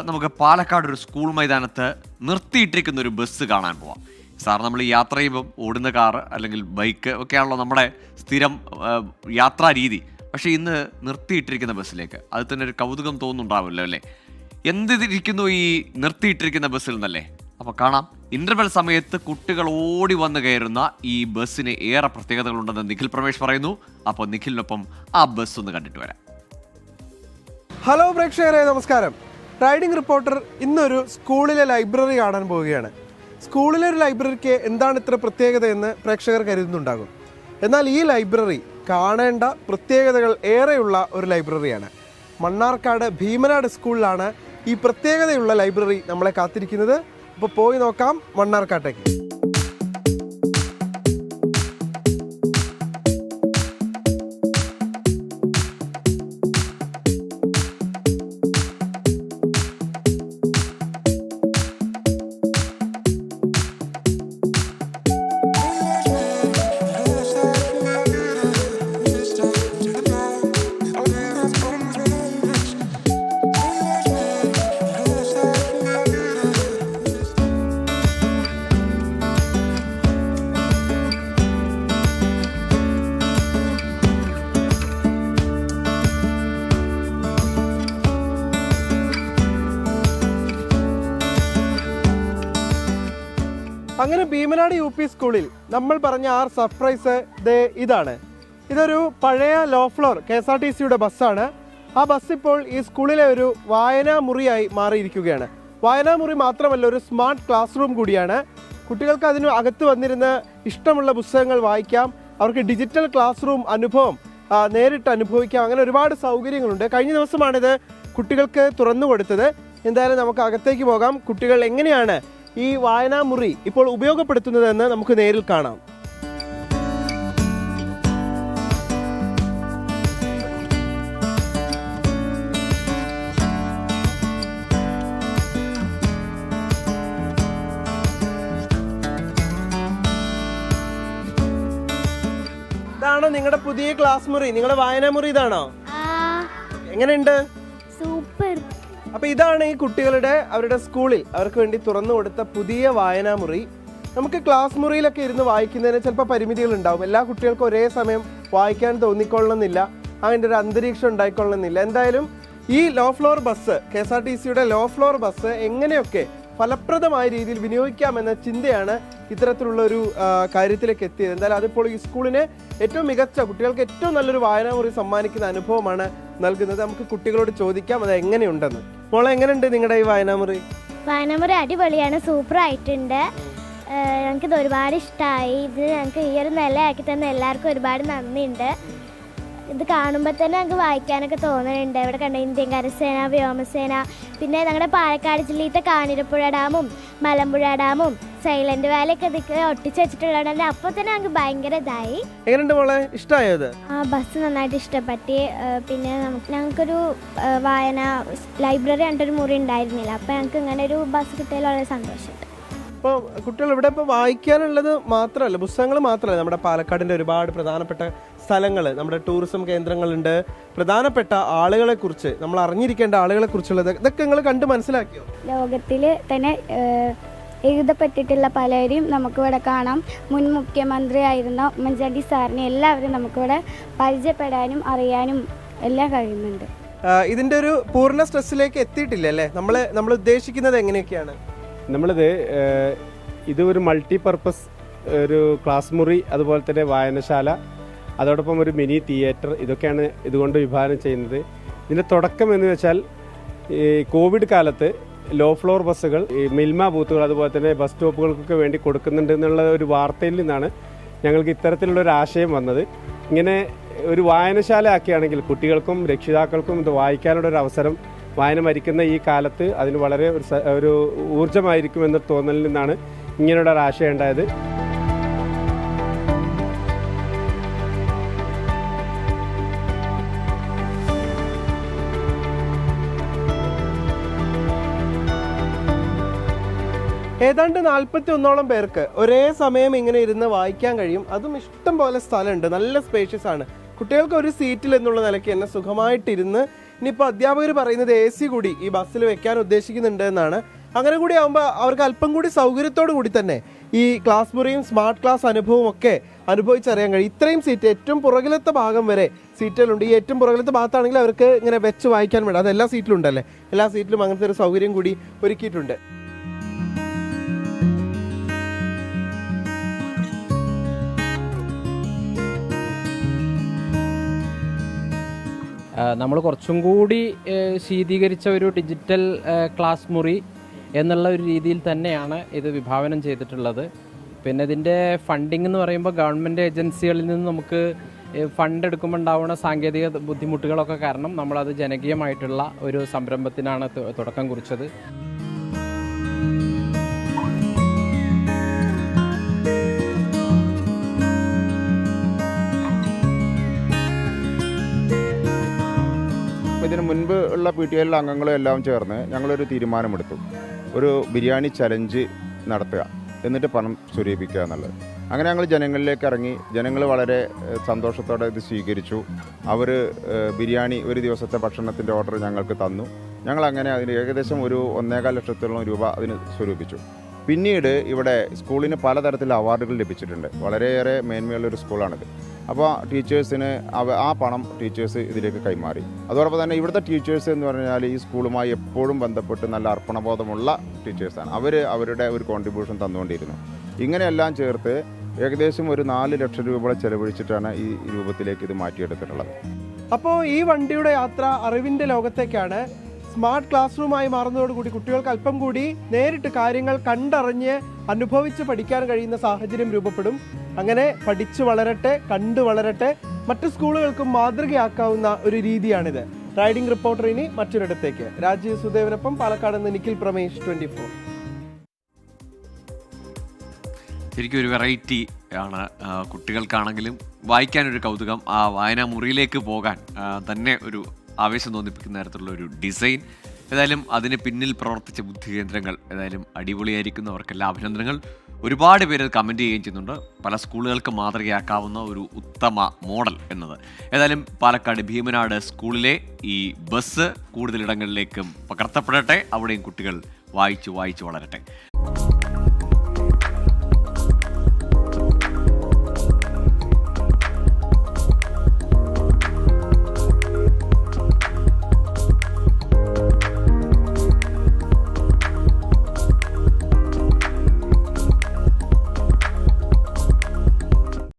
നമുക്ക് പാലക്കാട് ഒരു സ്കൂൾ മൈതാനത്ത് നിർത്തിയിട്ടിരിക്കുന്ന ഒരു ബസ് കാണാൻ പോവാം. സാർ നമ്മൾ യാത്ര ചെയ്യുമ്പം ഓടുന്ന കാർ അല്ലെങ്കിൽ ബൈക്ക് ഒക്കെയാണല്ലോ നമ്മുടെ സ്ഥിരം യാത്രാ രീതി. പക്ഷേ ഇന്ന് നിർത്തിയിട്ടിരിക്കുന്ന ബസ്സിലേക്ക് അത് തന്നെ ഒരു കൗതുകം തോന്നുന്നുണ്ടാവുമല്ലോ അല്ലേ? എന്തിരിക്കുന്നു ഈ നിർത്തിയിട്ടിരിക്കുന്ന ബസ്സിൽ നിന്നല്ലേ? അപ്പോൾ കാണാം. ഇന്റർവെൽ സമയത്ത് കുട്ടികൾ ഓടി വന്ന് കയറുന്ന ഈ ബസ്സിന് ഏറെ പ്രത്യേകതകളുണ്ടെന്ന് നിഖിൽ പ്രമേഷ് പറയുന്നു. അപ്പോൾ നിഖിലിനൊപ്പം ആ ബസ് ഒന്ന് കണ്ടിട്ട് വരാം. ഹലോ പ്രേക്ഷകരെ നമസ്കാരം. റൈഡിംഗ് റിപ്പോർട്ടർ ഇന്നൊരു സ്കൂളിലെ ലൈബ്രറി കാണാൻ പോവുകയാണ്. സ്കൂളിലെ ഒരു ലൈബ്രറിക്ക് എന്താണ് ഇത്ര പ്രത്യേകത എന്ന് പ്രേക്ഷകർ കരുതുന്നുണ്ടാകും. എന്നാൽ ഈ ലൈബ്രറി കാണേണ്ട പ്രത്യേകതകൾ ഏറെയുള്ള ഒരു ലൈബ്രറിയാണ്. മണ്ണാർക്കാട് ഭീമനാട് സ്കൂളിലാണ് ഈ പ്രത്യേകതയുള്ള ലൈബ്രറി നമ്മളെ കാത്തിരിക്കുന്നത്. അപ്പോൾ പോയി നോക്കാം മണ്ണാർക്കാട്ടേക്ക്. അങ്ങനെ ഭീമനാട് യു പി സ്കൂളിൽ നമ്മൾ പറഞ്ഞ ആർ സർപ്രൈസ് ദേ ഇതാണ്. ഇതൊരു പഴയ low floor K S R T സിയുടെ ബസ്സാണ്. ആ ബസ് ഇപ്പോൾ ഈ സ്കൂളിലെ ഒരു വായനാ മുറിയായി മാറിയിരിക്കുകയാണ്. വായനാ മുറി മാത്രമല്ല ഒരു സ്മാർട്ട് ക്ലാസ് റൂം കൂടിയാണ്. കുട്ടികൾക്ക് അതിന് അകത്ത് വന്നിരുന്ന് ഇഷ്ടമുള്ള പുസ്തകങ്ങൾ വായിക്കാം. അവർക്ക് ഡിജിറ്റൽ ക്ലാസ് റൂം അനുഭവം നേരിട്ട് അനുഭവിക്കാം. അങ്ങനെ ഒരുപാട് സൗകര്യങ്ങളുണ്ട്. കഴിഞ്ഞ ദിവസമാണിത് കുട്ടികൾക്ക് തുറന്നു കൊടുത്തത്. എന്തായാലും നമുക്ക് അകത്തേക്ക് പോകാം. കുട്ടികൾ എങ്ങനെയാണ് ഈ വായനാമുറി ഇപ്പോൾ ഉപയോഗപ്പെടുത്തുന്നതെന്ന് നമുക്ക് നേരിൽ കാണാം. ഇതാണോ നിങ്ങളുടെ പുതിയ ക്ലാസ് മുറി. നിങ്ങളുടെ വായനാമുറി ഇതാണോ? എങ്ങനെയുണ്ട്? സൂപ്പർ. അപ്പൊ ഇതാണ് ഈ കുട്ടികളുടെ അവരുടെ സ്കൂളിൽ അവർക്ക് വേണ്ടി തുറന്നു കൊടുത്ത പുതിയ വായനാ മുറി നമുക്ക് ക്ലാസ് മുറിയിലൊക്കെ ഇരുന്ന് വായിക്കുന്നതിന് ചിലപ്പോൾ പരിമിതികൾ ഉണ്ടാവും എല്ലാ കുട്ടികൾക്കും ഒരേ സമയം വായിക്കാൻ തോന്നിക്കൊള്ളണമെന്നില്ല അതിന്റെ ഒരു അന്തരീക്ഷം ഉണ്ടായിക്കൊള്ളണമെന്നില്ല എന്തായാലും ഈ low floor bus K S R T സിയുടെ ലോ ഫ്ലോർ ബസ് എങ്ങനെയൊക്കെ ഫലപ്രദമായ രീതിയിൽ വിനിയോഗിക്കാമെന്ന ചിന്തയാണ് ഇത്തരത്തിലുള്ള ഒരു കാര്യത്തിലേക്ക് എത്തിയത്. എന്തായാലും അതിപ്പോൾ ഈ സ്കൂളിന് ഏറ്റവും മികച്ച കുട്ടികൾക്ക് ഏറ്റവും നല്ലൊരു വായനാമുറി സമ്മാനിക്കുന്ന അനുഭവമാണ് നൽകുന്നത്. നമുക്ക് കുട്ടികളോട് ചോദിക്കാം അത് എങ്ങനെയുണ്ടെന്ന്. മോളെ എങ്ങനെയുണ്ട് നിങ്ങളുടെ ഈ വായനാമുറി? വായനാമുറി അടിപൊളിയാണ് സൂപ്പർ ആയിട്ടുണ്ട് ഞങ്ങൾക്ക് ഞങ്ങൾക്കിത് ഒരുപാട് ഇഷ്ടമായി ഇത് ഞങ്ങൾക്ക് ഈ ഒരു നിലയാക്കി തന്നെ എല്ലാവർക്കും ഒരുപാട് നന്ദിയുണ്ട്. ഇത് കാണുമ്പോൾ തന്നെ ഞങ്ങൾക്ക് വായിക്കാനൊക്കെ തോന്നുന്നുണ്ട് ഇവിടെ കണ്ട ഇന്ത്യൻ കരസേന വ്യോമസേന പിന്നെ ഞങ്ങളുടെ പാലക്കാട് ജില്ലയിലത്തെ കാഞ്ഞിരപ്പുഴ ഡാമും മലമ്പുഴ ഡാമും സൈലന്റ് വാലിയൊക്കെ ഇതൊക്കെ ഒട്ടിച്ച് വെച്ചിട്ടുള്ളതാണ്. അപ്പോൾ തന്നെ ഞങ്ങൾക്ക് ഭയങ്കര ഇതായി. എങ്ങനെയുണ്ട് മോളെ? ഇഷ്ടമായോ ഇത്? ആ ബസ് നന്നായിട്ട് ഇഷ്ടപ്പെട്ടു. പിന്നെ ഞങ്ങൾക്കൊരു വായന ലൈബ്രറി കണ്ടൊരു മുറി ഉണ്ടായിരുന്നില്ല. അപ്പൊ ഞങ്ങൾക്ക് ഇങ്ങനെ ഒരു ബസ് കിട്ടിയതിൽ വളരെ സന്തോഷമുണ്ട്. ഇപ്പോൾ കുട്ടികൾ ഇവിടെ ഇപ്പോൾ വായിക്കാനുള്ളത് മാത്രമല്ല പുസ്തകങ്ങൾ മാത്രമല്ല. നമ്മുടെ പാലക്കാടിന്റെ ഒരുപാട് പ്രധാനപ്പെട്ട സ്ഥലങ്ങൾ നമ്മുടെ ടൂറിസം കേന്ദ്രങ്ങളുണ്ട്. പ്രധാനപ്പെട്ട ആളുകളെ കുറിച്ച് നമ്മൾ അറിഞ്ഞിരിക്കേണ്ട ആളുകളെ കുറിച്ചുള്ളത് ഇതൊക്കെ നിങ്ങൾ കണ്ട് മനസ്സിലാക്കിയോ? ലോകത്തിൽ തന്നെ എഴുതപ്പെട്ടിട്ടുള്ള പലരെയും നമുക്കിവിടെ കാണാം. മുൻ മുഖ്യമന്ത്രി ആയിരുന്ന ഉമ്മൻചാണ്ടി സാറിനെ എല്ലാവരും നമുക്കിവിടെ പരിചയപ്പെടാനും അറിയാനും എല്ലാം കഴിയുന്നുണ്ട്. ഇതിന്റെ ഇതിന്റെ ഒരു പൂർണ സ്ട്രെസ്സിലേക്ക് എത്തിയിട്ടില്ല അല്ലേ? നമ്മൾ നമ്മൾ ഉദ്ദേശിക്കുന്നത് എങ്ങനെയൊക്കെയാണ്? നമ്മളിത് ഇത് ഒരു മൾട്ടി പർപ്പസ് ഒരു ക്ലാസ് മുറി അതുപോലെ തന്നെ വായനശാല അതോടൊപ്പം ഒരു മിനി തിയേറ്റർ ഇതൊക്കെയാണ് ഇതുകൊണ്ട് വിഭാവനം ചെയ്യുന്നത്. ഇതിന്റെ തുടക്കം എന്ന് വെച്ചാൽ ഈ കോവിഡ് കാലത്ത് ലോ ഫ്ലോർ ബസ്സുകൾ ഈ മിൽമ ബൂത്തുകൾ അതുപോലെ തന്നെ ബസ് സ്റ്റോപ്പുകൾക്കൊക്കെ വേണ്ടി കൊടുക്കുന്നുണ്ട് എന്നുള്ള ഒരു വാർത്തയിൽ നിന്നാണ് ഞങ്ങൾക്ക് ഇത്തരത്തിലുള്ള ഒരു ആശയം വന്നത്. ഇങ്ങനെ ഒരു വായനശാല ആക്കിയാണെങ്കിൽ കുട്ടികൾക്കും രക്ഷിതാക്കൾക്കും ഇത് വായിക്കാനുള്ള ഒരു അവസരം വായന മരിക്കുന്ന ഈ കാലത്ത് അതിന് വളരെ ഒരു ഒരു ഊർജമായിരിക്കും എന്ന തോന്നലിൽ നിന്നാണ് ഇങ്ങനെയുള്ള ഒരു ആശയം ഉണ്ടായത്. ഏതാണ്ട് നാൽപ്പത്തി ഒന്നോളം പേർക്ക് ഒരേ സമയം ഇങ്ങനെ ഇരുന്ന് വായിക്കാൻ കഴിയും. അതും ഇഷ്ടം പോലെ സ്ഥലമുണ്ട്. നല്ല സ്പേഷ്യസ് ആണ്. കുട്ടികൾക്ക് ഒരു സീറ്റിൽ എന്നുള്ള നിലയ്ക്ക് തന്നെ സുഖമായിട്ടിരുന്ന് ഇനിയിപ്പോൾ അധ്യാപകർ പറയുന്നത് എ സി കൂടി ഈ ബസ്സിൽ വെക്കാൻ ഉദ്ദേശിക്കുന്നുണ്ട് എന്നാണ്. അങ്ങനെ കൂടി ആകുമ്പോൾ അവർക്ക് അല്പം കൂടി സൗകര്യത്തോടു കൂടി തന്നെ ഈ ക്ലാസ് മുറിയും സ്മാർട്ട് ക്ലാസ് അനുഭവവും ഒക്കെ അനുഭവിച്ചറിയാൻ കഴിയും. ഇത്രയും സീറ്റ് ഏറ്റവും പുറകിലത്തെ ഭാഗം വരെ സീറ്റുകളുണ്ട്. ഈ ഏറ്റവും പുറകിലത്തെ ഭാഗത്താണെങ്കിൽ അവർക്ക് ഇങ്ങനെ വെച്ച് വായിക്കാൻ വേണ്ടി അത് എല്ലാ സീറ്റിലും ഉണ്ടല്ലേ എല്ലാ സീറ്റിലും അങ്ങനത്തെ ഒരു സൗകര്യം കൂടി ഒരുക്കിയിട്ടുണ്ട്. നമ്മൾ കുറച്ചും കൂടി ശീതീകരിച്ച ഒരു ഡിജിറ്റൽ ക്ലാസ് മുറി എന്നുള്ള ഒരു രീതിയിൽ തന്നെയാണ് ഇത് വിഭാവനം ചെയ്തിട്ടുള്ളത്. പിന്നെ ഇതിന്റെ ഫണ്ടിങ് എന്ന് പറയുമ്പോൾ ഗവൺമെന്റ് ഏജൻസികളിൽ നിന്ന് നമുക്ക് ഫണ്ട് എടുക്കുമ്പോൾ ഉണ്ടാവുന്ന സാങ്കേതിക ബുദ്ധിമുട്ടുകളൊക്കെ കാരണം നമ്മളത് ജനകീയമായിട്ടുള്ള ഒരു സംരംഭത്തിനാണ് തുടക്കം കുറിച്ചത്. ഇതിന് മുൻപ് ഉള്ള പി ടി എല്ലിലെ അംഗങ്ങളും എല്ലാം ചേർന്ന് ഞങ്ങളൊരു തീരുമാനമെടുത്തു. ഒരു ബിരിയാണി ചലഞ്ച് നടത്തുക എന്നിട്ട് പണം സ്വരൂപിക്കുക എന്നുള്ളത്. അങ്ങനെ ഞങ്ങൾ ജനങ്ങളിലേക്ക് ഇറങ്ങി ജനങ്ങൾ വളരെ സന്തോഷത്തോടെ ഇത് സ്വീകരിച്ചു. അവർ ബിരിയാണി ഒരു ദിവസത്തെ ഭക്ഷണത്തിന്റെ ഓർഡർ ഞങ്ങൾക്ക് തന്നു. ഞങ്ങൾ അങ്ങനെ അതിന് ഏകദേശം ഒരു ഒന്നേകാൽ ലക്ഷത്തോളം രൂപ അതിന് സ്വരൂപിച്ചു. പിന്നീട് ഇവിടെ സ്കൂളിന് പലതരത്തിലുള്ള അവാർഡുകൾ ലഭിച്ചിട്ടുണ്ട്. വളരെയേറെ മേന്മയുള്ളൊരു സ്കൂളാണിത്. അപ്പോൾ ടീച്ചേഴ്സിന് അവ ആ പണം ടീച്ചേഴ്സ് ഇതിലേക്ക് കൈമാറി. അതോടൊപ്പം തന്നെ ഇവിടുത്തെ ടീച്ചേഴ്സ് എന്ന് പറഞ്ഞാൽ ഈ സ്കൂളുമായി എപ്പോഴും ബന്ധപ്പെട്ട് നല്ല അർപ്പണബോധമുള്ള ടീച്ചേഴ്സാണ്. അവർ അവരുടെ ഒരു കോൺട്രിബ്യൂഷൻ തന്നുകൊണ്ടിരുന്നു. ഇങ്ങനെയെല്ലാം ചേർത്ത് ഏകദേശം ഒരു നാല് ലക്ഷം രൂപ ചെലവഴിച്ചിട്ടാണ് ഈ രൂപത്തിലേക്ക് ഇത് മാറ്റിയെടുത്തിട്ടുള്ളത്. അപ്പോൾ ഈ വണ്ടിയുടെ യാത്ര അറിവിന്റെ ലോകത്തേക്കാണ് സ്മാർട്ട് ക്ലാസ് റൂമായി മാറുന്നതോടുകൂടി കുട്ടികൾക്ക് അല്പം കൂടി നേരിട്ട് കാര്യങ്ങൾ കണ്ടറിഞ്ഞ് അനുഭവിച്ച് പഠിക്കാൻ കഴിയുന്ന സാഹചര്യം രൂപപ്പെടും. അങ്ങനെ പഠിച്ചു വളരട്ടെ കണ്ടു വളരട്ടെ മറ്റു സ്കൂളുകൾക്കും മാതൃകയാക്കാവുന്ന ഒരു രീതിയാണിത്. റൈഡിംഗ് റിപ്പോർട്ടർ ഇനി മറ്റൊരിടത്തേക്ക്. രാജീവ് സുദേവനൊപ്പം പാലക്കാട് നിന്ന് നിഖിൽ പ്രമേഷ് ട്വന്റി ഫോർ. ശരിക്കും ഒരു വെറൈറ്റി ആണ്. കുട്ടികൾക്കാണെങ്കിലും വായിക്കാനൊരു കൗതുകം. ആ വായനാ മുറിയിലേക്ക് പോകാൻ തന്നെ ഒരു ആവേശം തോന്നിപ്പിക്കുന്ന തരത്തിലുള്ള ഒരു ഡിസൈൻ ഏതായാലും അതിന് പിന്നിൽ പ്രവർത്തിച്ച ബുദ്ധികേന്ദ്രങ്ങൾ ഏതായാലും അടിപൊളിയായിരിക്കുന്നവർക്കെല്ലാം അഭിനന്ദനങ്ങൾ. ഒരുപാട് പേര് കമന്റ് ചെയ്യുകയും ചെയ്യുന്നുണ്ട്. പല സ്കൂളുകൾക്ക് മാതൃകയാക്കാവുന്ന ഒരു ഉത്തമ മോഡൽ എന്നത്. ഏതായാലും പാലക്കാട് ഭീമനാട് സ്കൂളിലെ ഈ ബസ് കൂടുതലിടങ്ങളിലേക്കും പകർത്തപ്പെടട്ടെ. അവിടെയും കുട്ടികൾ വായിച്ചു വായിച്ചു വളരട്ടെ.